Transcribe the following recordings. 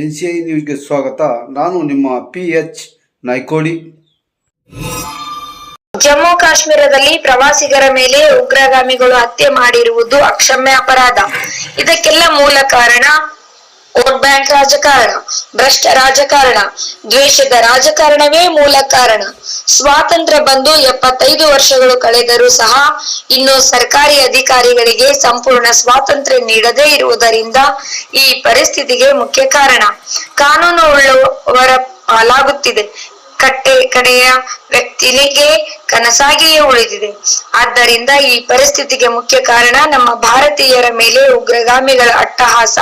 N C I ನ್ಯೂಸ್ಗೆ ಸ್ವಾಗತ. ನಾನು ನಿಮ್ಮ ಪಿ ಎಚ್ ನಾಯ್ಕೋಡಿ ಜಮ್ಮು ಕಾಶ್ಮೀರದಲ್ಲಿ ಪ್ರವಾಸಿಗರ ಮೇಲೆ ಉಗ್ರಗಾಮಿಗಳು ಹತ್ಯೆ ಮಾಡಿರುವುದು ಅಕ್ಷಮ್ಯ ಅಪರಾಧ. ಇದಕ್ಕೆಲ್ಲ ಮೂಲ ಕಾರಣ ವೋಟ್ ಬ್ಯಾಂಕ್ ರಾಜಕಾರಣ, ಭ್ರಷ್ಟ ರಾಜಕಾರಣ, ದ್ವೇಷದ ರಾಜಕಾರಣವೇ ಮೂಲ ಕಾರಣ. ಸ್ವಾತಂತ್ರ್ಯ ಬಂದು ಎಪ್ಪತ್ತೈದು ವರ್ಷಗಳು ಕಳೆದರೂ ಸಹ ಇನ್ನು ಸರ್ಕಾರಿ ಅಧಿಕಾರಿಗಳಿಗೆ ಸಂಪೂರ್ಣ ಸ್ವಾತಂತ್ರ್ಯ ನೀಡದೇ ಇರುವುದರಿಂದ ಈ ಪರಿಸ್ಥಿತಿಗೆ ಮುಖ್ಯ ಕಾರಣ. ಕಾನೂನು ಉಳ್ಳವರ ಪಾಲಾಗುತ್ತಿದೆ. ಕಟ್ಟೆ ಕಡೆಯ ವ್ಯಕ್ತಿನಿಗೆ ಕನಸಾಗಿಯೇ ಉಳಿದಿದೆ. ಆದ್ದರಿಂದ ಈ ಪರಿಸ್ಥಿತಿಗೆ ಮುಖ್ಯ ಕಾರಣ ನಮ್ಮ ಭಾರತೀಯರ ಮೇಲೆ ಉಗ್ರಗಾಮಿಗಳ ಅಟ್ಟಹಾಸ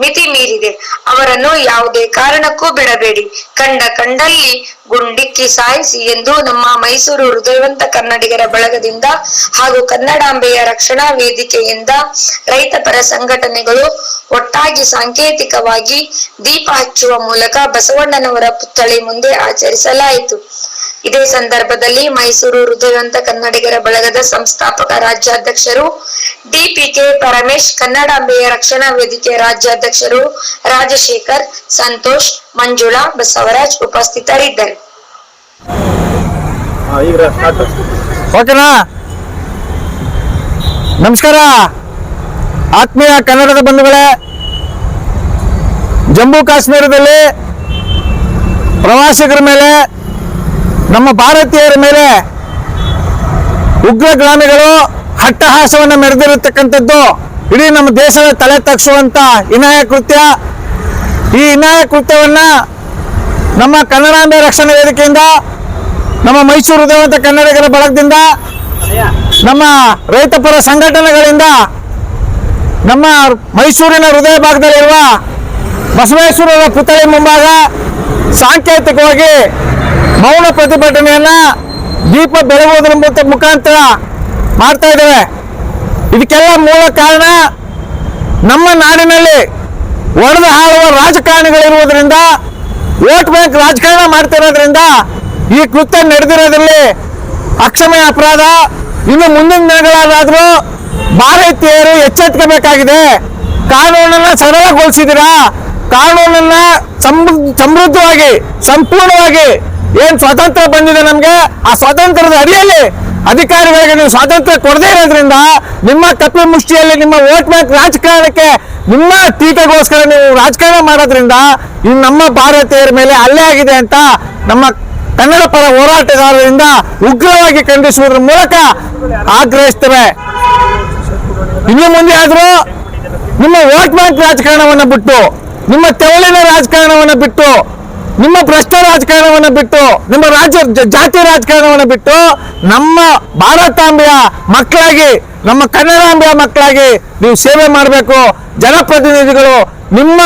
ಮಿತಿ ಮೀರಿದೆ. ಅವರನ್ನು ಯಾವುದೇ ಕಾರಣಕ್ಕೂ ಬಿಡಬೇಡಿ. ಕಂಡ ಕಂಡಲ್ಲಿ ಗುಂಡಿಕ್ಕಿ ಸಾಯಿಸಿ ಎಂದು ನಮ್ಮ ಮೈಸೂರು ಹೃದಯವಂತ ಕನ್ನಡಿಗರ ಬಳಗದಿಂದ ಹಾಗೂ ಕನ್ನಡಾಂಬೆಯ ರಕ್ಷಣಾ ವೇದಿಕೆಯಿಂದ ರೈತ ಪರ ಸಂಘಟನೆಗಳು ಒಟ್ಟಾಗಿ ಸಾಂಕೇತಿಕವಾಗಿ ದೀಪ ಹಚ್ಚುವ ಮೂಲಕ ಬಸವಣ್ಣನವರ ಪುತ್ಥಳಿ ಮುಂದೆ ಆಚರಿಸಲಾಯಿತು. ಇದೇ ಸಂದರ್ಭದಲ್ಲಿ ಮೈಸೂರು ಹೃದಯವಂತ ಕನ್ನಡಿಗರ ಬಳಗದ ಸಂಸ್ಥಾಪಕ ರಾಜ್ಯಾಧ್ಯಕ್ಷರು ಡಿಪಿಕೆ ಪರಮೇಶ್ ಕನ್ನಡಾಂಬೆಯ ರಕ್ಷಣಾ ವೇದಿಕೆ ರಾಜ್ಯಾಧ್ಯಕ್ಷರು ರಾಜಶೇಖರ್ ಸಂತೋಷ್ ಮಂಜುಳಾ ಬಸವರಾಜ್ ಉಪಸ್ಥಿತರಿದ್ದರು. ಓಕೆನಾ? ನಮಸ್ಕಾರ. ಆತ್ಮೀಯ ಕನ್ನಡದ ಬಂಧುಗಳೇ, ಜಮ್ಮು ಕಾಶ್ಮೀರದಲ್ಲಿ ಪ್ರವಾಸಿಗರ ಮೇಲೆ, ನಮ್ಮ ಭಾರತೀಯರ ಮೇಲೆ ಉಗ್ರಗಾಮಿಗಳು ಹಟ್ಟಹಾಸವನ್ನು ಮೆರೆದಿರತಕ್ಕಂಥದ್ದು ಇಡೀ ನಮ್ಮ ದೇಶದ ತಲೆ ತಗ್ಸುವಂತ ಹಿನಾಯ ಕೃತ್ಯ ಈ ಹಿನಾಯ ಕೃತ್ಯವನ್ನು ನಮ್ಮ ಕನ್ನಡಾಂಬೆ ರಕ್ಷಣಾ ವೇದಿಕೆಯಿಂದ, ನಮ್ಮ ಮೈಸೂರು ಹೃದಯವಂತ ಕನ್ನಡಿಗರ ಬಳಗದಿಂದ, ನಮ್ಮ ರೈತಪರ ಸಂಘಟನೆಗಳಿಂದ ನಮ್ಮ ಮೈಸೂರಿನ ಹೃದಯ ಭಾಗದಲ್ಲಿರುವ ಬಸವೇಶ್ವರರ ಪುತ್ಥಳಿ ಮುಂಭಾಗ ಸಾಂಕೇತಿಕವಾಗಿ ಮೌನ ಪ್ರತಿಭಟನೆಯನ್ನ ದೀಪ ಬೆಳಗುವುದರ ಮುಖ- ಮುಖಾಂತರ ಮಾಡ್ತಾ ಇದ್ದೇವೆ. ಇದಕ್ಕೆಲ್ಲ ಮೂಲ ಕಾರಣ ನಮ್ಮ ನಾಡಿನಲ್ಲಿ ಒಡೆದು ಆಳುವ ರಾಜಕಾರಣಿಗಳಿರುವುದರಿಂದ, ವೋಟ್ ಬ್ಯಾಂಕ್ ರಾಜಕಾರಣ ಮಾಡ್ತಿರೋದ್ರಿಂದ ಈ ಕೃತ್ಯ ನಡೆದಿರೋದ್ರಲ್ಲಿ ಅಕ್ಷಮಯ ಅಪರಾಧ, ಇನ್ನು ಮುಂದಿನ ದಿನಗಳಾದ್ರೂ ಭಾರತೀಯರು ಎಚ್ಚೆತ್ಕೋಬೇಕಾಗಿದೆ. ಕಾನೂನನ್ನ ಸರಳಗೊಳಿಸಿದಿರಾ ಕಾನೂನನ್ನ ಸಮೃದ್ಧವಾಗಿ, ಸಂಪೂರ್ಣವಾಗಿ ಏನ್ ಸ್ವಾತಂತ್ರ್ಯ ಬಂದಿದೆ ನಮ್ಗೆ? ಆ ಸ್ವಾತಂತ್ರ್ಯದ ಅಡಿಯಲ್ಲಿ ಅಧಿಕಾರಿಗಳಿಗೆ ನೀವು ಸ್ವಾತಂತ್ರ್ಯ ಕೊಡದೇ ಇರೋದ್ರಿಂದ ನಿಮ್ಮ ಕಪಿ ಮುಷ್ಟಿಯಲ್ಲಿ ನಿಮ್ಮ ಓಟ್ ಬ್ಯಾಂಕ್ ರಾಜಕಾರಣಕ್ಕೆ ನಿಮ್ಮ ಟೀಕೆಗೋಸ್ಕರ ನೀವು ರಾಜಕಾರಣ ಮಾಡೋದ್ರಿಂದ ಇನ್ನು ನಮ್ಮ ಭಾರತೀಯರ ಮೇಲೆ ಅಲ್ಲೇ ಆಗಿದೆ ಅಂತ ನಮ್ಮ ಕನ್ನಡ ಪರ ಹೋರಾಟಗಾರರಿಂದ ಉಗ್ರವಾಗಿ ಖಂಡಿಸುವುದರ ಮೂಲಕ ಆಗ್ರಹಿಸ್ತೇವೆ. ಇನ್ನು ಮುಂದೆ ಆದರೂ ನಿಮ್ಮ ವೋಟ್ ಬ್ಯಾಂಕ್ ರಾಜಕಾರಣವನ್ನು ಬಿಟ್ಟು, ನಿಮ್ಮ ತೆವಳಿನ ರಾಜಕಾರಣವನ್ನು ಬಿಟ್ಟು, ನಿಮ್ಮ ಭ್ರಷ್ಟ ರಾಜಕಾರಣವನ್ನು ಬಿಟ್ಟು, ನಿಮ್ಮ ರಾಜ್ಯ ಜಾತಿ ರಾಜಕಾರಣವನ್ನು ಬಿಟ್ಟು ನಮ್ಮ ಭಾರತಾಂಬೆಯ ಮಕ್ಕಳಾಗಿ, ನಮ್ಮ ಕನ್ನಡಾಂಬೆಯ ಮಕ್ಕಳಾಗಿ ನೀವು ಸೇವೆ ಮಾಡಬೇಕು. ಜನಪ್ರತಿನಿಧಿಗಳು ನಿಮ್ಮ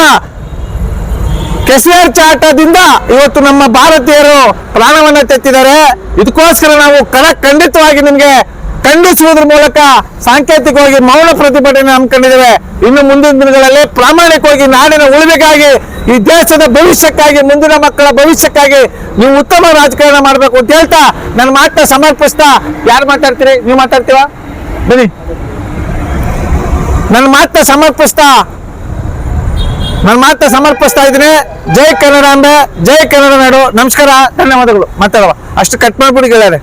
ಕೆಸಿಆರ್ ಚಾಟದಿಂದ ಇವತ್ತು ನಮ್ಮ ಭಾರತೀಯರು ಪ್ರಾಣವನ್ನ ತೆತ್ತಿದ್ದಾರೆ. ಇದಕ್ಕೋಸ್ಕರ ನಾವು ಕಡ ಖಂಡಿತವಾಗಿ ನಿಮಗೆ ಖಂಡಿಸುವುದ್ರ ಮೂಲಕ ಸಾಂಕೇತಿಕವಾಗಿ ಮೌನ ಪ್ರತಿಭಟನೆ ಹಮ್ಮಿಕೊಂಡಿದ್ದೇವೆ ಇನ್ನು ಮುಂದಿನ ದಿನಗಳಲ್ಲಿ ಪ್ರಾಮಾಣಿಕವಾಗಿ ನಾಡಿನ ಉಳಿವಿಗಾಗಿ, ಈ ದೇಶದ ಭವಿಷ್ಯಕ್ಕಾಗಿ, ಮುಂದಿನ ಮಕ್ಕಳ ಭವಿಷ್ಯಕ್ಕಾಗಿ ನೀವು ಉತ್ತಮ ರಾಜಕಾರಣ ಮಾಡಬೇಕು ಅಂತ ಹೇಳ್ತಾ ನನ್ನ ಮಾತನ್ನ ಸಮರ್ಪಿಸ್ತಾ, ಯಾರು ಮಾತಾಡ್ತೀರಿ? ನೀವು ಮಾತಾಡ್ತೀವಾ ಬನ್ನಿ. ನನ್ನ ಮಾತನ್ನ ಸಮರ್ಪಿಸ್ತಾ, ನನ್ನ ಮಾತನ್ನ ಸಮರ್ಪಿಸ್ತಾ ಇದ್ದೀನಿ. ಜೈ ಕನ್ನಡಾಂಬೆ ಜೈ ಕನ್ನಡ ನಾಡು. ನಮಸ್ಕಾರ, ಧನ್ಯವಾದಗಳು. ಮಾತಾಡುವ ಅಷ್ಟು ಕಟ್ ಮಾಡ್ಬಿಡಿ ಗೆಳೆಯರೆ.